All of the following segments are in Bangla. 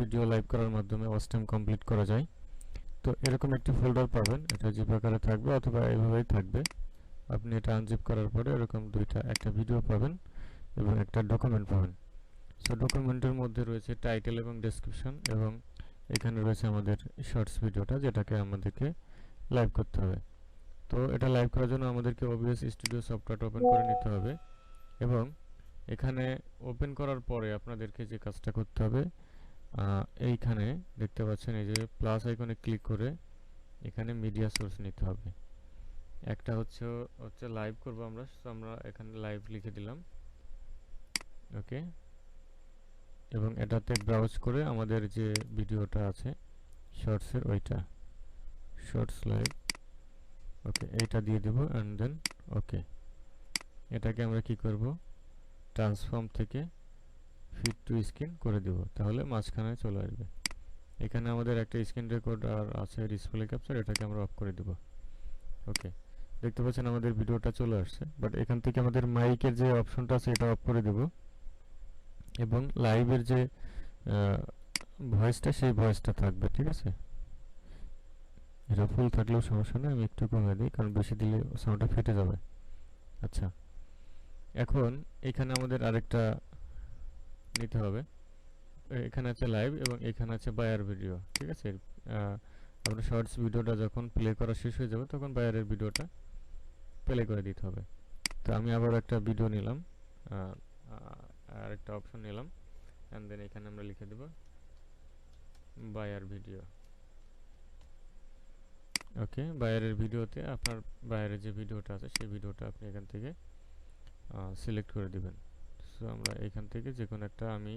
ভিডিও লাইভ করার মাধ্যমে ওয়াচ কমপ্লিট করা যায়। তো এরকম একটি ফোল্ডার পাবেন, এটা জিপ আকারে থাকবে অথবা এইভাবেই থাকবে। আপনি এটা আনজিপ করার পরে এরকম দুইটা, একটা ভিডিও পাবেন এবং একটা ডকুমেন্ট পাবেন। সো ডকুমেন্টের মধ্যে রয়েছে টাইটেল এবং ডেসক্রিপশন এবং এখানে রয়েছে আমাদের শর্টস ভিডিওটা যেটাকে আমাদেরকে লাইভ করতে হবে। তো এটা লাইভ করার জন্য আমাদেরকে ওবিএস স্টুডিও সফটওয়্যারটা ওপেন করে নিতে হবে এবং এখানে ওপেন করার পরে আপনাদেরকে যে কাজটা করতে হবে এইখানে দেখতে পাচ্ছেন, এই যে প্লাস আইকনে ক্লিক করে এখানে মিডিয়া সোর্স নিতে হবে। একটা হচ্ছে হচ্ছে লাইভ করব আমরা আমরা এখানে লাইভ লিখে দিলাম। ওকে এবং এটাতে ব্রাউজ করে আমাদের যে ভিডিওটা আছে শর্টসের ওইটা। শর্টস লাইভ ওকে এইটা দিয়ে দেব অ্যান্ড দেন ওকে এটাকে আমরা কি করব? ট্রান্সফর্ম থেকে ফিট টু স্ক্রিন করে দেব, তাহলে মাঝখানে চলে আসবে। এখানে আমাদের একটা স্ক্রিন রেকর্ড আর আছে ডিসপ্লে ক্যাপচার এটাকে আমরা অফ করে দেব। ওকে দেখতে পাচ্ছেন আমাদের ভিডিওটা চলে আসছে বাট এখান থেকে আমাদের মাইকের যে অপশনটা আছে, এটা অফ করে দেব। এবং লাইভের যে ভয়েসটা সেই ভয়েসটা থাকবে, ঠিক আছে? এটা ফুল থাকলেও সমস্যা নেই, আমি একটু কমিয়ে দিই, কারণ বেশি দিলে সাউন্ডটা ফেটে যাবে। আচ্ছা এখন এখানে আমাদের আরেকটা নিতে হবে। এখানে আছে লাইভ এবং এখানে আছে বায়ার ভিডিও ঠিক আছে? আপনার শর্টস ভিডিওটা যখন প্লে করা শেষ হয়ে যাবে, তখন বায়ারের ভিডিওটা প্লে করে দিতে হবে। তো আমি আবার একটা ভিডিও নিলাম আর একটা অপশন নিলাম অ্যান্ড দেন এখানে আমরা লিখে দেব বায়ার ভিডিও ওকে বায়ারের ভিডিওতে আপনার বায়ারের যে ভিডিওটা আছে, সেই ভিডিওটা আপনি এখান থেকে সিলেক্ট করে দিবেন। সো আমরা এখান থেকে যে কোনো একটা আমি,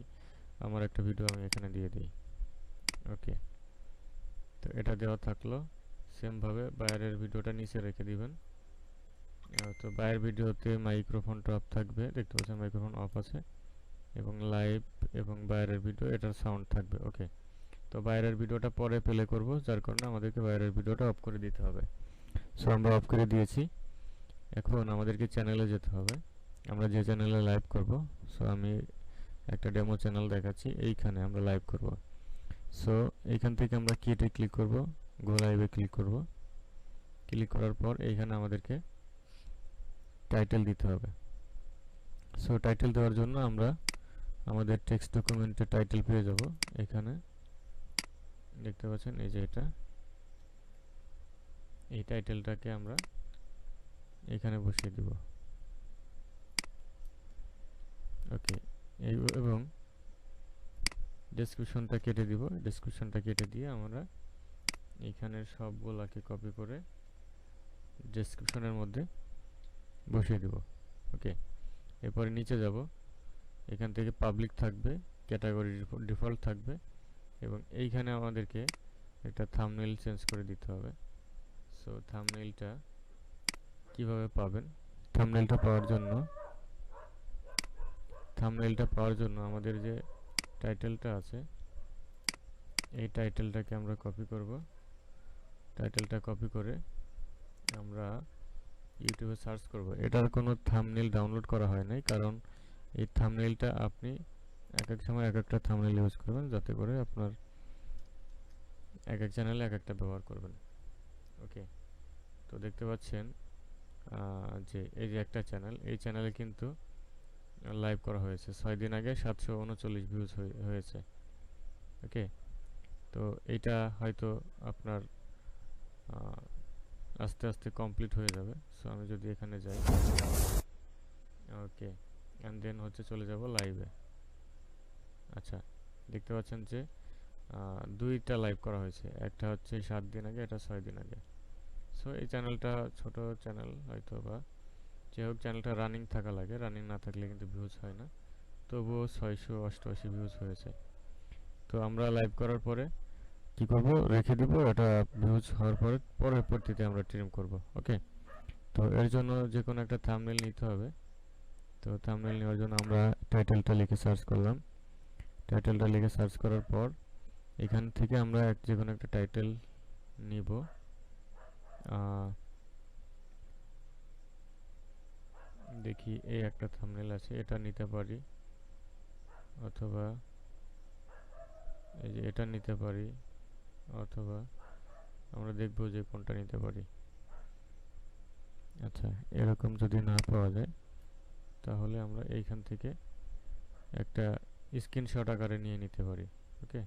আমার একটা ভিডিও আমি এখানে দিয়ে দিই। ওকে তো এটা দেওয়া থাকল। সেমভাবে বাইরের ভিডিওটা নিচে রেখে দিবেন। তো বাইরের ভিডিওতে মাইক্রোফোনটা অফ থাকবে। দেখতে পাচ্ছেন মাইক্রোফোন অফ আছে। এবং লাইভ এবং বাইরের ভিডিও এটার সাউন্ড থাকবে। ওকে তো বাইরের ভিডিওটা পরে প্লে করব, যার কারণে আমাদেরকে বাইরের ভিডিওটা অফ করে দিতে হবে। সো আমরা অফ করে দিয়েছি। এখন আমাদেরকে চ্যানেলে যেতে হবে। আমরা যে চ্যানেলে লাইভ করব সো আমি একটা ডেমো চ্যানেল দেখাচ্ছি, এইখানে আমরা লাইভ করব। সো এইখান থেকে আমরা কিটে ক্লিক করব গো লাইভে ক্লিক করব। ক্লিক করার পর এইখানে আমাদেরকে টাইটেল দিতে হবে। সো টাইটেল দেওয়ার জন্য আমরা আমাদের টেক্সট ডকুমেন্টে টাইটেল পেয়ে যাব, এখানে। দেখতে পাচ্ছেন, এই যে এটা। এই টাইটেলটাকে আমরা এখানে বসিয়ে দিব। ওকে এবং ডেসক্রিপশনটা কেটে দিব। ডেসক্রিপশনটা কেটে দিয়ে আমরা এইখানের সবগুলাকে কপি করে ডেসক্রিপশনের মধ্যে বসিয়ে দেব। ওকে এরপরে নিচে যাব। এখান থেকে পাবলিক থাকবে ক্যাটাগরি ডিফল্ট থাকবে এবং এইখানে আমাদেরকে একটা থামনেল চেঞ্জ করে দিতে হবে। সো থামনেলটা কীভাবে পাবেন? থামনেলটা পাওয়ার জন্য থামনেলটা পাওয়ার জন্য আমাদের যে টাইটেলটা আছে, এই টাইটেলটাকে আমরা কপি করব। টাইটেলটা কপি করে আমরা ইউটিউবে সার্চ করব। এটার কোনো থামনেল ডাউনলোড করা হয় নাই, কারণ এই থামনেলটা আপনি এক এক সময় এক একটা থামনেল ইউজ করবেন, যাতে করে আপনার এক এক চ্যানেলে এক একটা ব্যবহার করবেন। ওকে তো দেখতে পাচ্ছেন যে এই যে একটা চ্যানেল এই চ্যানেলে কিন্তু লাইভ করা হয়েছে। ছয় দিন আগে সাতশো উনচল্লিশ ভিউজ হয়েছে। ওকে তো এইটা হয়তো আপনার আস্তে আস্তে কমপ্লিট হয়ে যাবে। সো আমি যদি এখানে যাই। ওকে অ্যান্ড দেন হচ্ছে চলে যাব লাইভে আচ্ছা দেখতে পাচ্ছেন যে দুইটা লাইভ করা হয়েছে। একটা হচ্ছে সাত দিন আগে এটা ছয় দিন আগে। সো এই চ্যানেলটা ছোট চ্যানেল হয়তো বা যে হোক চ্যানেলটা রানিং থাকা লাগে। রানিং না থাকলে কিন্তু ভিউজ হয় না। তবুও ছয়শো অষ্টআশি ভিউজ হয়েছে। তো আমরা লাইভ করার পরে কি করব? রেখে দিব। এটা ভিউজ হওয়ার পরে পরবর্তীতে আমরা ট্রিম করব। ওকে তো এর জন্য যে কোনো একটা থাম্বনেল নিতে হবে। তো থাম্বনেল নেওয়ার জন্য আমরা টাইটেলটা লিখে সার্চ করলাম। টাইটেলটা লিখে সার্চ করার পর, এখান থেকে আমরা যে কোনো একটা টাইটেল নিব। দেখি এই একটা থাম্বনেল আছে, এটা নিতে পারি। অথবা এই যে এটা নিতে পারি, অথবা আমরা দেখব যে কোনটা নিতে পারি। আচ্ছা এরকম যদি না পাওয়া যায়, তাহলে আমরা এইখান থেকে একটা স্ক্রিনশট আকারে নিয়ে নিতে পারি, ওকে?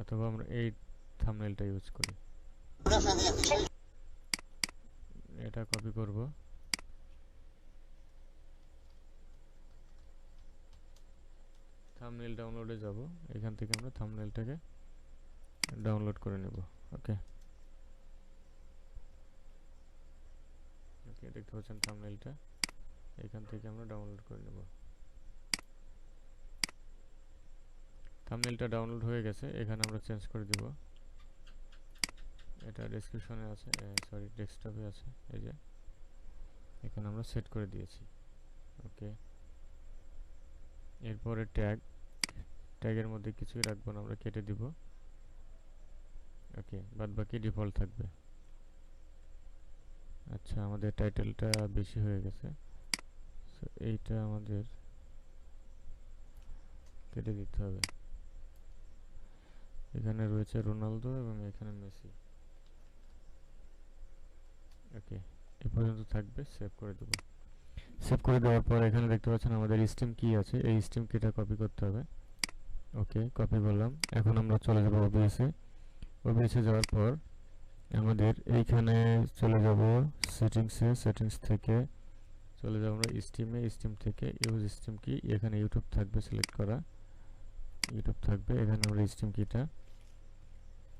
অথবা আমরা এই থামনেলটা ইউজ করি। এটা কপি করব। থাম্বনেল ডাউনলোডে যাব। এখান থেকে আমরা থাম্বনেলটাকে ডাউনলোড করে নেব ওকে ওকে দেখতে পাচ্ছেন থাম্বনেলটা এখান থেকে আমরা ডাউনলোড করে নেব। থাম্বনেলটা ডাউনলোড হয়ে গেছে, এখানে আমরা চেঞ্জ করে দিব। এটা ডেসক্রিপশনে আছে সরি ডেস্কটপে আছে, এই যে। এখানে আমরা সেট করে দিয়েছি ওকে এরপরে ট্যাগ ট্যাগের মধ্যে কিছুই রাখব না, আমরা কেটে দিব। ওকে বাদ বাকি ডিফল্ট থাকবে। আচ্ছা আমাদের টাইটেলটা বেশি হয়ে গেছে। সো এইটা আমাদের কেটে দিতে হবে। এখানে রয়েছে রোনালদো এবং এখানে মেসি। ওকে এ পর্যন্ত থাকবে সেভ করে দেব। সেভ করে দেওয়ার পর এখানে দেখতে পাচ্ছেন আমাদের স্টিম কি আছে? এই স্টিম কিটা কপি করতে হবে। ওকে, কপি করলাম এখন আমরা চলে যাব ওবিএসে ওবিএসে যাওয়ার পর আমাদের এইখানে চলে যাব সেটিংসে, সেটিংস থেকে চলে যাব আমরা স্টিমে স্টিম থেকে ইউজ স্টিম কি এখানে ইউটিউব থাকবে সিলেক্ট করা। ইউটিউব থাকবে, এখানে আমরা স্টিম কিটা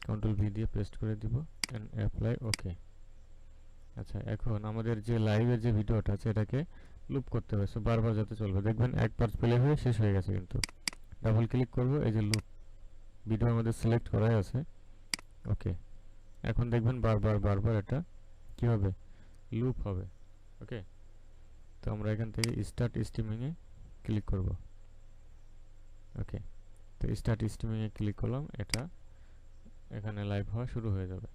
কন্ট্রোল ভি দিয়ে পেস্ট করে দিব এন্ড অ্যাপ্লাই ওকে আচ্ছা এখন আমাদের যে লাইভের যে ভিডিওটা আছে, এটাকে লুপ করতে হবে। সো বারবার যাতে চলবে। দেখবেন একবার প্লে হয়ে শেষ হয়ে গেছে কিন্তু। ডাবল ক্লিক করব, এই যে লুপ ভিডিও আমাদের সিলেক্ট করাই আছে। ওকে এখন দেখবেন বারবার বারবার এটা কি হবে? লুপ হবে। ওকে তো আমরা এখান থেকে স্টার্ট স্ট্রিমিংয়ে ক্লিক করব। ওকে তো স্টার্ট স্ট্রিমিংয়ে ক্লিক করলাম, এটা এখানে লাইভ হওয়া শুরু হয়ে যাবে।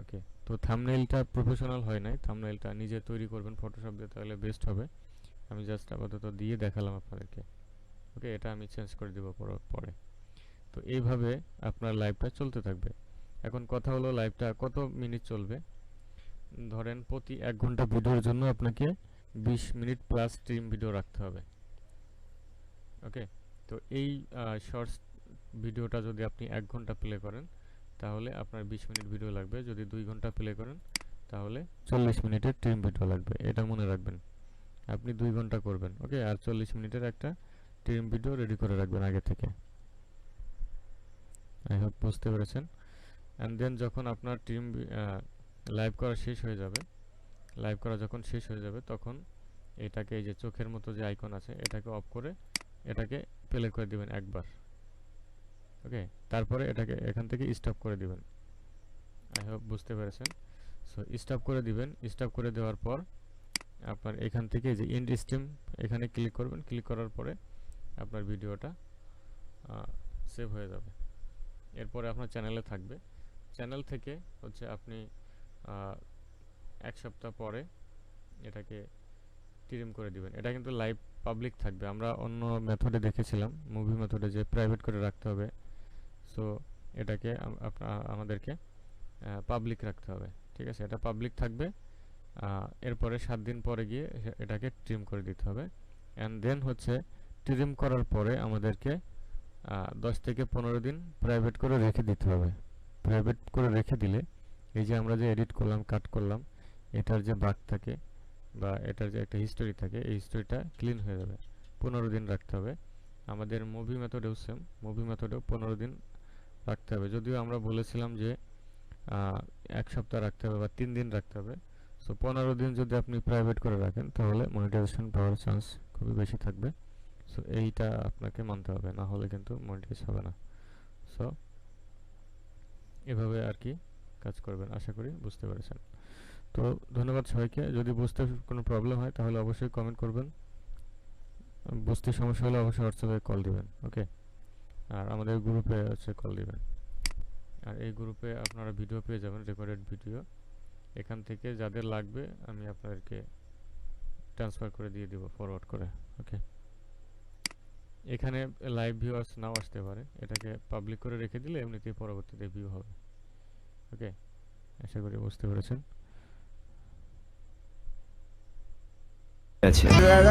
ওকে তো থামনেইলটা প্রফেশনাল হয় নাই থামনেইলটা নিজে তৈরি করবেন ফটোশপ দিয়ে তাহলে বেস্ট হবে। আমি জাস্ট আপাতত দিয়ে দেখালাম আপনাদেরকে। ওকে, এটা আমি চেঞ্জ করে দিব পরে তো এইভাবে আপনার লাইভটা চলতে থাকবে। এখন কথা হলো লাইভটা কত মিনিট চলবে? ধরেন প্রতি এক ঘণ্টা ভিডিওর জন্য আপনাকে বিশ মিনিট প্লাস স্ট্রিম ভিডিও রাখতে হবে। ওকে? তো এই শর্টস ভিডিওটা যদি আপনি এক ঘণ্টা প্লে করেন, তাহলে আপনার বিশ মিনিট ভিডিও লাগবে। যদি দুই ঘণ্টা প্লে করেন, তাহলে চল্লিশ মিনিটের ট্রিম ভিডিও লাগবে। এটা মনে রাখবেন। আপনি দুই ঘণ্টা করবেন। ওকে? আর চল্লিশ মিনিটের একটা ট্রিম ভিডিও রেডি করে রাখবেন আগে থেকে। আই হোপ বুঝতে পেরেছেন। অ্যান্ড দেন যখন আপনার টিম লাইভ করা শেষ হয়ে যাবে লাইভ করা যখন শেষ হয়ে যাবে, তখন এটাকে এই যে চোখের মতো যে আইকন আছে, এটাকে অফ করে এটাকে প্লে করে দিবেন একবার। ওকে তারপরে এটাকে এখান থেকে স্টপ করে দিবেন। আই হোপ বুঝতে পেরেছেন। সো স্টপ করে দিবেন। স্টপ করে দেওয়ার পর আপনার এখান থেকে যে ইন্ড স্ট্রিম এখানে ক্লিক করবেন। ক্লিক করার পরে আপনার ভিডিওটা সেভ হয়ে যাবে। এরপরে আপনার চ্যানেলে থাকবে। চ্যানেল থেকে হচ্ছে আপনি এক সপ্তাহ পরে এটাকে ট্রিম করে দিবেন। এটা কিন্তু লাইভ পাবলিক থাকবে। আমরা অন্য মেথডে দেখেছিলাম। মুভি মেথডে যে প্রাইভেট করে রাখতে হবে। সো এটাকে আমাদেরকে পাবলিক রাখতে হবে। ঠিক আছে? এটা পাবলিক থাকবে। এরপরে সাত দিন পরে গিয়ে এটাকে ট্রিম করে দিতে হবে। অ্যান্ড দেন হচ্ছে ট্রিম করার পরে আমাদেরকে দশ থেকে পনেরো দিন প্রাইভেট করে রেখে দিতে হবে। প্রাইভেট করে রেখে দিলে, এই যে আমরা যে এডিট করলাম কাট করলাম, এটার যে বাগ থাকে বা এটার যে একটা হিস্টোরি থাকে, এই হিস্টোরিটা ক্লিন হয়ে যাবে। পনেরো দিন রাখতে হবে। আমাদের মুভি মেথডেও সেম মুভি মেথডেও পনেরো দিন রাখতে হবে। যদিও আমরা বলেছিলাম যে এক সপ্তাহ রাখতে হবে বা তিন দিন রাখতে হবে। সো পনেরো দিন যদি আপনি প্রাইভেট করে রাখেন, তাহলে মনিটাইজেশন পাওয়ার চান্স খুবই বেশি থাকবে। এইটা আপনাকে মানতে হবে, না হলে কিন্তু মনিটাইজ হবে না। সো এভাবে আর কি কাজ করবেন, আশা করি বুঝতে পেরেছেন। তো ধন্যবাদ সবাইকে। যদি বুঝতে কোনো প্রবলেম হয়, তাহলে অবশ্যই কমেন্ট করবেন। বুঝতে সমস্যা হলে অবশ্যই হোয়াটসঅ্যাপে কল দিবেন ওকে আর আমাদের গ্রুপে হচ্ছে কল দিবেন। আর এই গ্রুপে আপনারা ভিডিও পেয়ে যাবেন রেকর্ডেড ভিডিও এখান থেকে যাদের লাগবে, আমি আপনাদেরকে ট্রান্সফার করে দিয়ে দিব ফরওয়ার্ড করে ওকে এখানে লাইভ ভিউয়ার্স নাও আসতে পারে। এটাকে পাবলিক করে রেখে দিলে এমনিতেই পরবর্তীতে ভিউ হবে। ওকে আশা করি বুঝতে পেরেছেন। দাদা?